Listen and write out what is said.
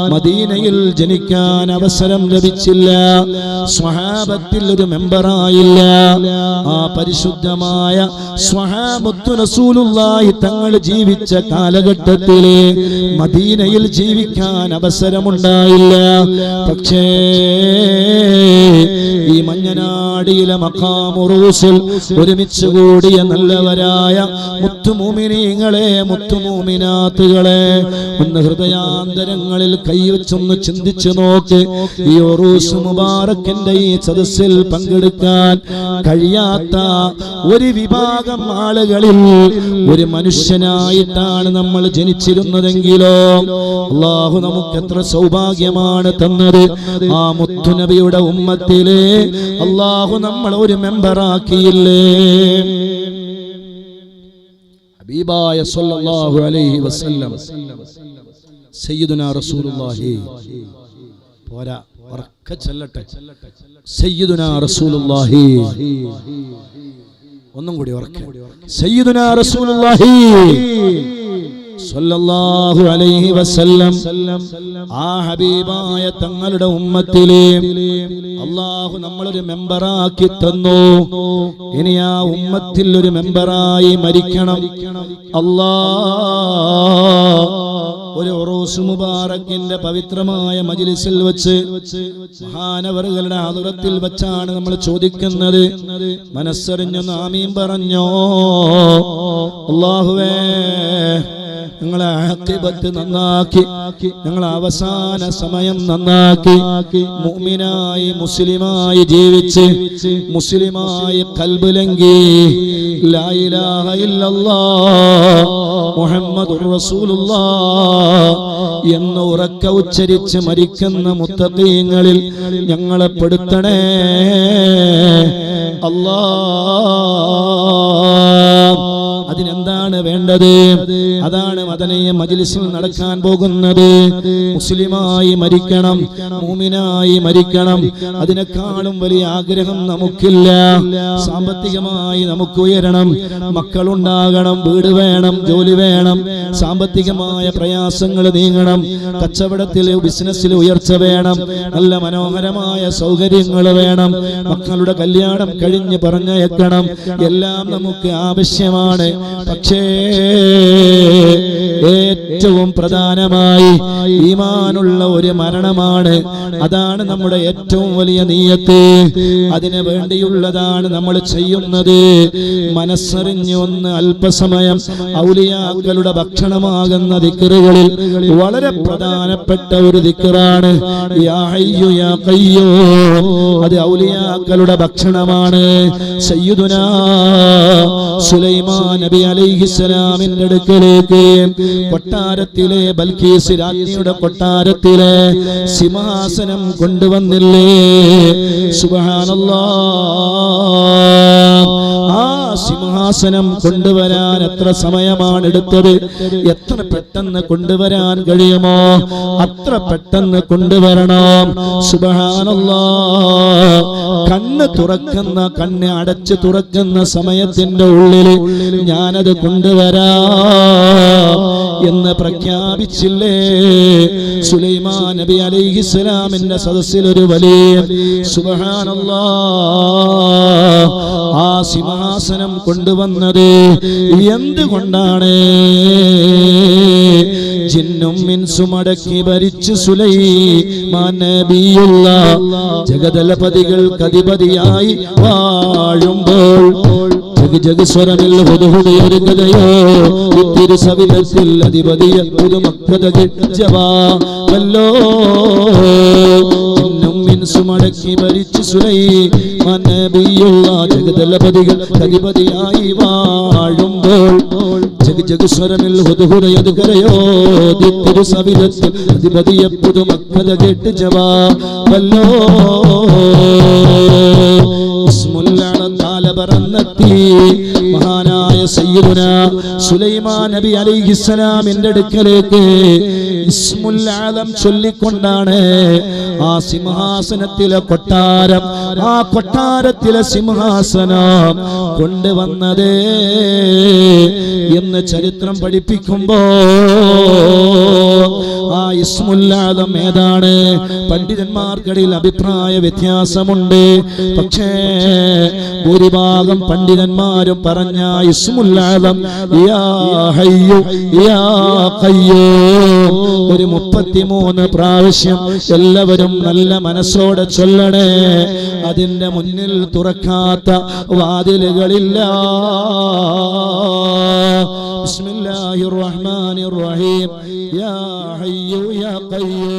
മദീനയിൽ ജനിക്കാൻ അവസരം ലഭിച്ചില്ല. സ്വഹാബത്തിൽ ഒരു മെമ്പറായില്ല. ആ പരിശുദ്ധമായ സ്വഹാബത്തു റസൂലുള്ളാഹി തങ്ങൾ ജീവിച്ച കാലഘട്ടത്തിലെ മദീനയിൽ ജീവിക്കാൻ അവസരമുണ്ടായില്ല. പക്ഷേ ഈ മഞ്ഞനാടിയിലെ മക്കാമുറൂസിൽ ഒരുമിച്ച് കൂടിയ നല്ലവരായ മുത്തുമൂമിനീങ്ങളെ മുത്തുമൂമിനാത്തുകളെ ഒന്ന് ഹൃദയാന്തരങ്ങളിൽ കൈവച്ചൊന്ന് ചിന്തിച്ചു നോക്ക്. ഈ ഒറൂസ് മുബാറക്കിന്റെ ഈ സദസ്സിൽ പങ്കെടുക്കാൻ കഴിയാത്ത ഒരു വിഭാഗം ആളുകളിൽ ഒരു മനുഷ്യനായിട്ടാണ് നമ്മൾ ജനിച്ചിരുന്നതെങ്കിലോ അള്ളാഹു നമുക്ക് എത്ര സൗഭാഗ്യമാണ് തന്നത്. ആ മുത്തുനബിയുടെ ഉമ്മത്തിലെ അള്ളാഹു നമ്മൾ ഒരു മെമ്പറാക്കിയില്ലേ? ഹബീബായ സല്ലല്ലാഹു അലൈഹി വസല്ലം. റസൂലുള്ളാഹി. പോരാ റസൂലുള്ളാഹി. ഒന്നും കൂടി റസൂലുള്ളാഹി. അലൈഹി വസല്ലം. ആ ഹബീബായ തങ്ങളുടെ ഉമ്മത്തിലെ അള്ളാഹു നമ്മളൊരു മെമ്പറാക്കി തന്നു. ഇനി ആ ഉമ്മത്തിൽ ഒരു മെമ്പറായി മരിക്കണം. അല്ലാ ഒരു ഉറൂസ് മുബാറക്കിന്റെ പവിത്രമായ മജിലിസിൽ വെച്ച് മഹാനവറുകളുടെ ആതുരത്തിൽ വെച്ചാണ് നമ്മൾ ചോദിക്കുന്നത്. മനസ്സറിഞ്ഞു നാമീം പറഞ്ഞോ? അള്ളാഹുവേ ഞങ്ങളെ ആക്കിബത്ത് നന്നാക്കി ഞങ്ങളെ അവസാന സമയം നന്നാക്കി മുഅ്മിനായി മുസ്ലിമായി ജീവിച്ച് മുസ്ലിമായി കൽബുലങ്കി ലാ ഇലാഹ ഇല്ലല്ലാഹ് എന്ന് ഉറക്ക ഉച്ചരിച്ച് മരിക്കുന്ന മുത്തീങ്ങളിൽ ഞങ്ങളെ പെടുത്തണേ. അല്ലാ വേണ്ടത് അതാണ് മദനീയ മജിലിസിൽ നടക്കാൻ പോകുന്നത്. മുസ്ലിമായി മരിക്കണം മൂമിനായി മരിക്കണം. അതിനേക്കാളും വലിയ ആഗ്രഹം നമുക്കില്ല. സാമ്പത്തികമായി നമുക്ക് ഉയരണം. മക്കളുണ്ടാകണം വീട് വേണം ജോലി വേണം. സാമ്പത്തികമായ പ്രയാസങ്ങൾ നീങ്ങണം. കച്ചവടത്തിൽ ബിസിനസ്സിൽ ഉയർച്ച വേണം. നല്ല മനോഹരമായ സൗകര്യങ്ങൾ വേണം. മക്കളുടെ കല്യാണം കഴിഞ്ഞ് പറഞ്ഞയക്കണം. എല്ലാം നമുക്ക് ആവശ്യമാണ്. പക്ഷേ ഏറ്റവും പ്രധാനമായി ഈമാനുള്ള ഒരു മരണമാണ്. അതാണ് നമ്മുടെ ഏറ്റവും വലിയ നീയത്ത്. അതിനു വേണ്ടിയുള്ളതാണ് നമ്മൾ ചെയ്യുന്നത്. മനസ്സറിഞ്ഞ് ഒന്ന് അല്പസമയം ഔലിയാക്കളുടെ ഭക്ഷണമാകുന്ന ദിക്കറുകളിൽ വളരെ പ്രധാനപ്പെട്ട ഒരു ദിക്കറാണ്. അത് ഔലിയാക്കളുടെ ഭക്ഷണമാണ്. സയ്യിദുനാ സുലൈമാൻ നബി അലൈഹിസ്സലാമിന്റെ അടുക്കലേക്ക് കൊട്ടാരത്തിലെ ബൽക്കീസ് രാജ്ഞിയുടെ കൊട്ടാരത്തിലെ സിംഹാസനം കൊണ്ടുവന്നില്ലേ? സുബാനല്ലോ ആ സിംഹാസനം കൊണ്ടുവരാൻ എത്ര സമയമാണ് എടുത്തത്? എത്ര പെട്ടെന്ന് കൊണ്ടുവരാൻ കഴിയുമോ? അത്ര പെട്ടെന്ന് കൊണ്ടുവരണം. സുബ്ഹാനല്ലാ കണ്ണ് തുറക്കുന്ന കണ്ണ് അടച്ച് തുറക്കുന്ന സമയത്തിന്റെ ഉള്ളിൽ ഞാനത് കൊണ്ടുവരാ എന്ന് പ്രഖ്യാപിച്ചില്ലേ? സുലൈമാൻ നബി അലൈഹിസ്സലാമിന്റെ സദസ്സിൽ ഒരു വലിയ ആ സിംഹാസനം കൊണ്ടുവന്നത് എന്തുകൊണ്ടാണ്? ജിന്നും മിൻസും അടക്കി ഭരിച്ചു സുലൈ നബിയുള്ള ജഗതലപതികൾക്ക് അധിപതിയായി വാഴുമ്പോൾ ജഗ് ജഗ് സ്വരമിൽ ഹുദുഹുദയൊരു കഥയോ ഇത്തിരി സവിധത്തിൽ അധിപതിയ പുതുമക്കഥ ജവാല്ലോ ജിന്നും മിൻസും അടക്കി ഭരിച്ചു സുലൈമാൻ ജഗതലപതികൾ അധിപതിയായി വാഴുമ്പോൾ ജഗ് ജഗ് സ്വരമിൽ ഹുദുഹുദയത് കരയോ? ദിത്തിരു സവിധത്തിൽ അധിപതിയ പുതുമക്കഥ കേട്ട് ജവാല്ലോ ഇസ്മുല്ലാളത്താല പറന്നെത്തി. മഹാനായ സയ്യിദുന സുലൈമാൻ നബി അലൈഹിസ്സലാമിന്റെ അടുക്കലേക്ക് ഇസ്മുൽ ആലം ചൊല്ലിക്കൊണ്ടാണ് ആ സിംഹാസനത്തിലെ കൊട്ടാരം ആ കൊട്ടാരത്തിലെ സിംഹാസനം കൊണ്ടുവന്നത് എന്ന് ചരിത്രം പഠിപ്പിക്കുമ്പോ ആ ഇസ്മുല്ലാദം ഏതാണ് പണ്ഡിതന്മാർക്കിടയിൽ അഭിപ്രായ വ്യത്യാസമുണ്ട് പക്ഷേ ഭൂരിഭാഗം പണ്ഡിതന്മാരും പറഞ്ഞ ഇസ്മുല്ലാദം യാ ഹയ്യു യാ ഖയ്യൂം ഒരു മുപ്പത്തിമൂന്ന് പ്രാവശ്യം എല്ലാവരും നല്ല മനസ്സോടെ ചൊല്ലണേ അതിന്റെ മുന്നിൽ തുറക്കാത്ത വാതിലുകളില്ല بسم الله الرحمن الرحيم يا ഹയ്യു യാ ഖയ്യൂ